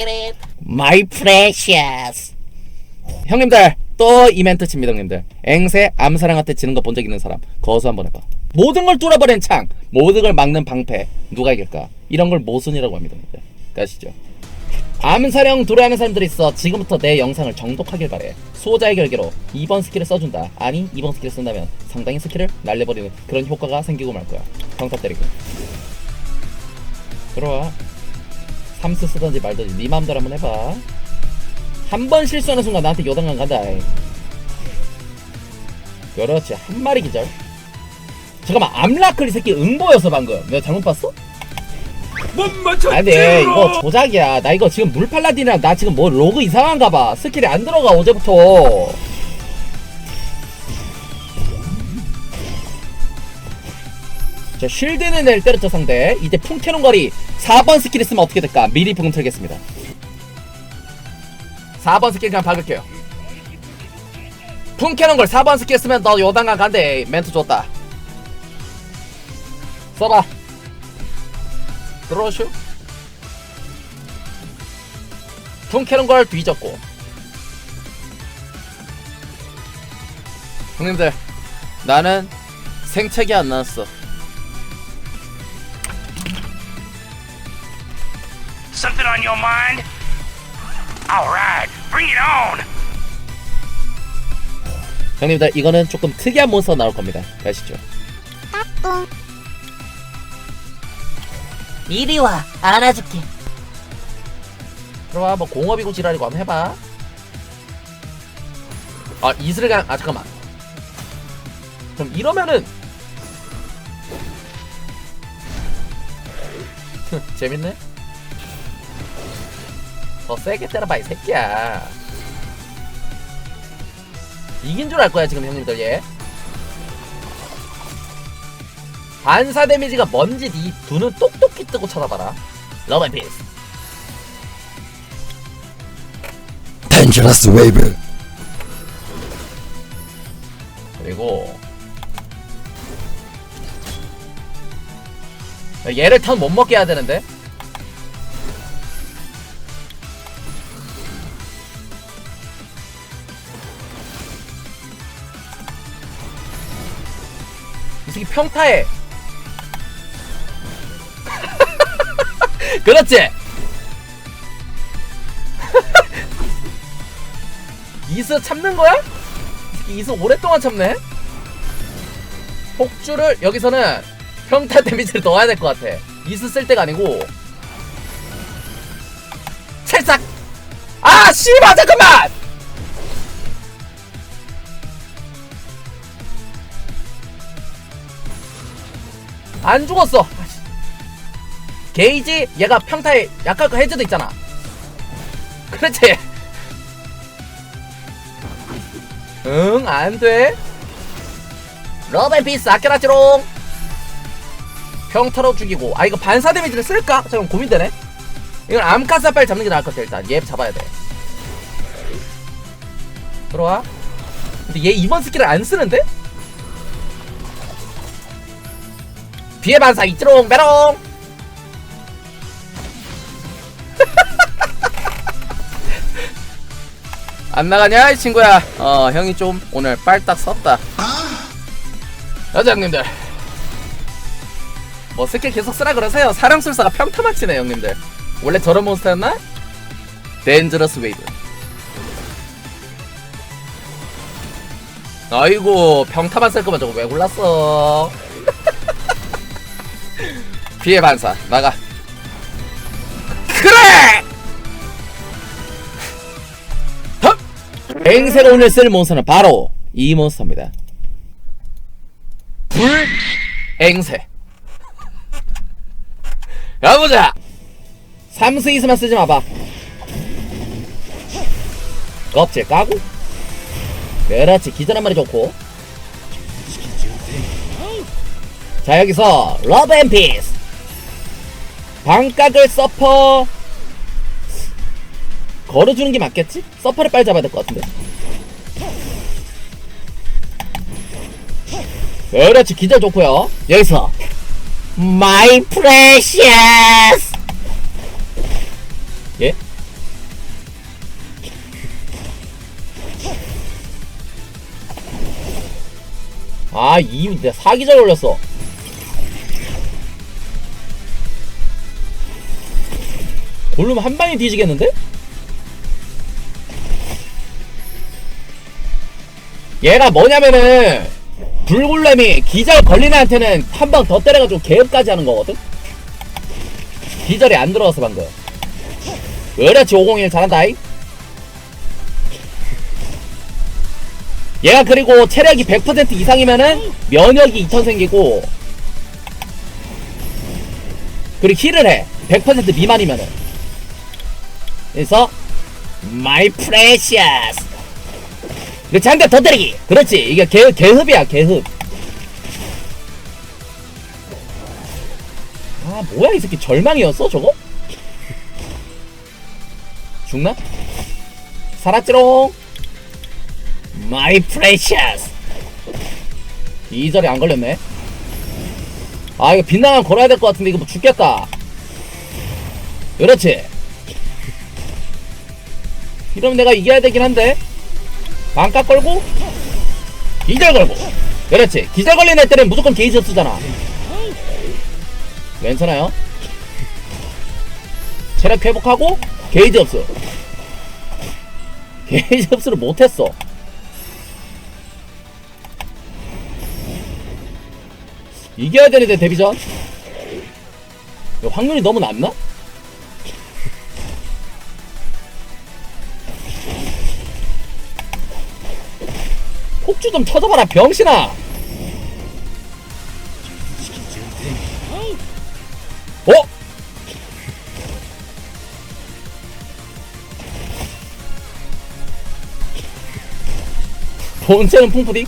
it. My precious. 형님들 또 이멘트 칩니다 형님들. 앵세 암사랑한테 지는 거 본 적 있는 사람 거수 한번 해봐. 모든 걸 뚫어버린 창 모든 걸 막는 방패 누가 이길까? 이런 걸 모순이라고 합니다 형님들. 가시죠? 암사령 도래하는 사람들이 있어 지금부터 내 영상을 정독하길 바래. 수호자의 결계로 2번 스킬을 써준다. 아니 2번 스킬을 쓴다면 상당히 스킬을 날려버리는 그런 효과가 생기고 말 거야. 평타 때리고. 들어와 삼스 쓰던지 말던지 네 맘대로 한번 해봐 한 번 실수하는 순간 나한테 요단강 간다 아이. 그렇지 한 마리 기절 잠깐만 암라클 이 새끼 응보였어 방금 내가 잘못 봤어? 못 맞췄지. 아니 이거 조작이야 나 이거 지금 물팔라딘이랑 나 지금 뭐 로그 이상한가 봐 스킬이 안 들어가 어제부터 자 쉴드는 애를 때렸죠 상대. 이제 풍캐논 거리 4번 스킬 있으면 어떻게 될까? 미리 보금 틀겠습니다. 4번 스킬 그냥 박을게요. 풍캐논 걸 4번 스킬 쓰면 너 요단강 간대. 멘트 줬다. 써봐. 들어오슈 풍캐는 걸 뒤졌고. 형님들 나는 생책이 안 나왔어 Something on your mind? All right, bring it on. 형님들 이거는 조금 특이한 몬스터 나올 겁니다. 가시죠? 이리 와 안아줄게. 들어와 뭐 공업이고 지랄이고 한번 해봐. 아 이슬강 아 잠깐만. 그럼 이러면은 재밌네 더 세게 때려봐 이 새끼야. 이긴 줄 알 거야 지금 형님들 얘 반사 데미지가 뭔지 니 두는 똑똑히 뜨고 쳐다봐라. 러브 앤 피스. Dangerous Wave. 그리고 얘를 턴 못 먹게 해야 되는데 이 새끼 평타해 그렇지 이스 참는 거야? 이스 오랫동안 참네 폭주를 여기서는 평타 데미지를 넣어야 될 것 같아. 이스 쓸 때가 아니고 찰싹. 아 씨발 잠깐만. 안 죽었어. 게이지 얘가 평타에 약할 거 해제도 있잖아. 그렇지. 응, 안 돼. 러벨피스 아껴놨지롱 평타로 죽이고 아 이거 반사 데미지를 쓸까? 잠깐 고민되네 이건 암카사 빨리 잡는 게 나을 것 같아 일단 얘 잡아야 돼 들어와 근데 얘 이번 스킬을 안 쓰는데? 비의 반사 있지롱 메롱! 안 나가냐 이 친구야? 어 형이 좀 오늘 빨딱 섰다. 여자형님들. 뭐 스킬 계속 쓰라 그러세요. 사령술사가 평타만 치네 형님들. 원래 저런 몬스터였나? 덴저러스 웨이브 아이고 평타만 쓸 거면 저거 왜 골랐어 피해 반사 나가. 그래! 헉! 앵세가 오늘 쓸 몬스터는 바로 이 몬스터입니다. 불 앵세. 가보자! 삼스 이스만 쓰지 마봐. 껍질 까고. 그렇지 기절 한 마리 좋고. 자 여기서 러브 앤 피스 방각을 서퍼 걸어주는 게 맞겠지? 서퍼를 빨리 잡아야 될 것 같은데 그렇지 기절 좋고요 여기서 마이 프레시스 예? 아, 이, 사기절 올렸어. 골룸 한 방에 뒤지겠는데? 얘가 뭐냐면은, 불골렘이 기절 걸린 애한테는 한 방 더 때려가지고 개업까지 하는 거거든? 기절이 안 들어갔어, 방금. 그렇지, 501 잘한다이. 얘가 그리고 체력이 100% 이상이면은 면역이 2턴 생기고 그리고 힐을 해. 100% 미만이면은. 그래서 my precious. 그렇지 한 대 더 때리기. 그렇지 이게 개 개흡이야 개흡. 아 뭐야 이 새끼 절망이었어 저거? 죽나? 살았지롱. My precious. 이절이 안 걸렸네. 아 이거 빗나간 걸어야 될 것 같은데 이거 뭐 죽겠다. 그렇지. 이러면 내가 이겨야 되긴 한데. 반값 걸고 기절 걸고. 그렇지. 기절 걸린 애들은 무조건 게이지 쓰잖아. 괜찮아요? 체력 회복하고 게이지 없어. 게이지 흡수를 못했어. 이겨야 되는데 데뷔전 확률이 너무 낮나? 폭주 좀 쳐져봐라 병신아 어? 본체는 풍푸딩?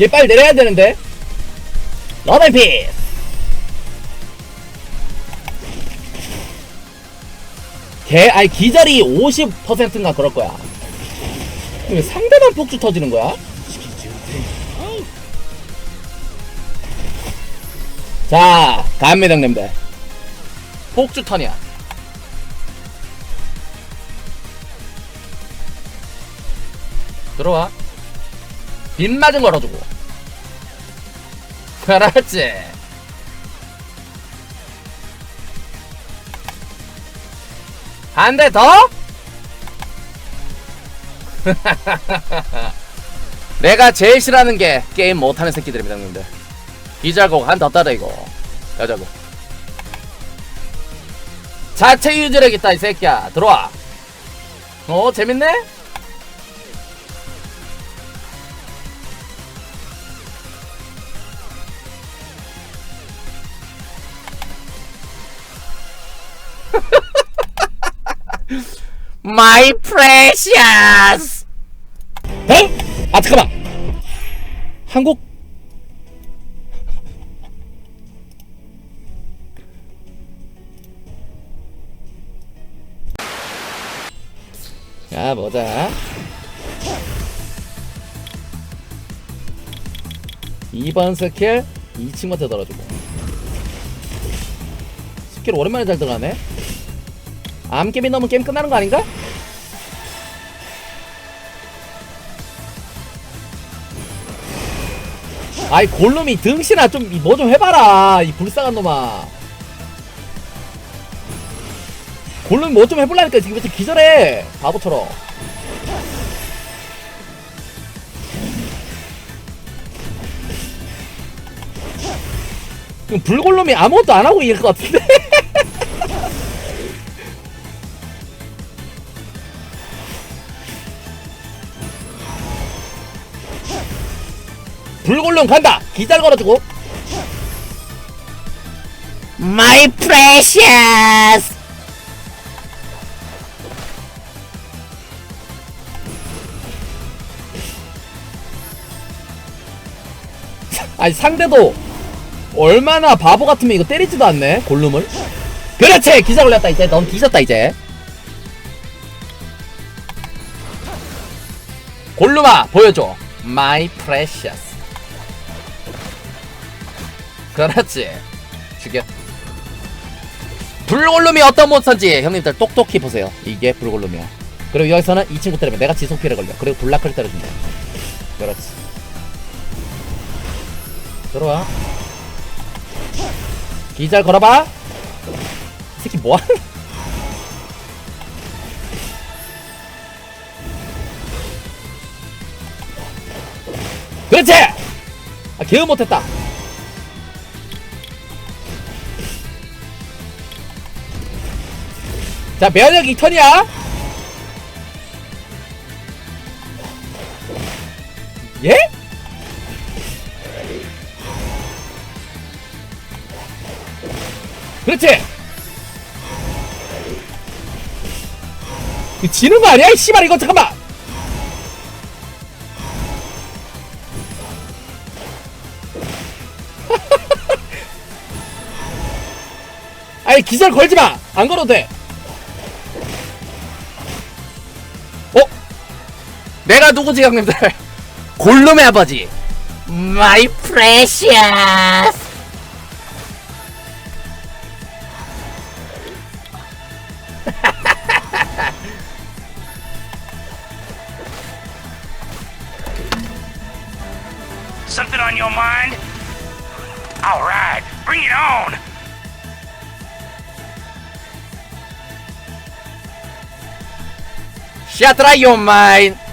얘 빨리 내려야 되는데. 피스. 개, 아니 기절이 50%인가 그럴 거야. 왜 상대만 폭주 터지는 거야? 자, 갑니다 형님들. 폭주 턴이야. 들어와. 빗 맞은 걸어주고. 그렇지. 한 대 더? 내가 제일 싫어하는 게 게임 못하는 새끼들입니다, 형님들. 기자고 한더 따라 이거. 가자고. 자체 유지력 있다, 이 새끼야. 들어와. 어, 재밌네? My precious. 에? 아 잠깐만. 한국 자 보자. 2번 스킬 이 친구한테 떨어지고 스킬 오랜만에 잘 들어가네 암게임이 넘으면 게임 끝나는 거 아닌가? 아이 골룸이 등신아 좀 뭐좀 해봐라 이 불쌍한 놈아. 골룸 뭐 좀 해볼라니까 지금 왜 이렇게 기절해 바보처럼. 불골룸이 아무것도 안 하고 있을 것 같은데 불골룸 간다. 기절 걸어주고. My precious. 아니 상대도 얼마나 바보 같으면 이거 때리지도 않네 골룸을. 그렇지! 기절 걸렸다 이제. 넌 뒤졌다 이제. 골룸아 보여줘. My precious 그렇지 죽여 불골룸이 어떤 몬스터인지 형님들 똑똑히 보세요 이게 불골룸이야 그리고 여기서는 이 친구 때리면 내가 지속 피해를 걸려 그리고 블라크를 때려준다 그렇지. 들어와. 기절 걸어봐. 이 새끼 뭐하는? 그렇지! 아, 개음 못했다. 자, 면역 2턴이야. 예? 그렇지. 지는 거 아니야? 이 씨발 이거 잠깐만. 아니 기절 걸지 마. 안 걸어도 돼. 누구지 형님들? 골룸의 아버지. 마이 프레시어스. Something on your mind? All right, bring it on. Shut your mind.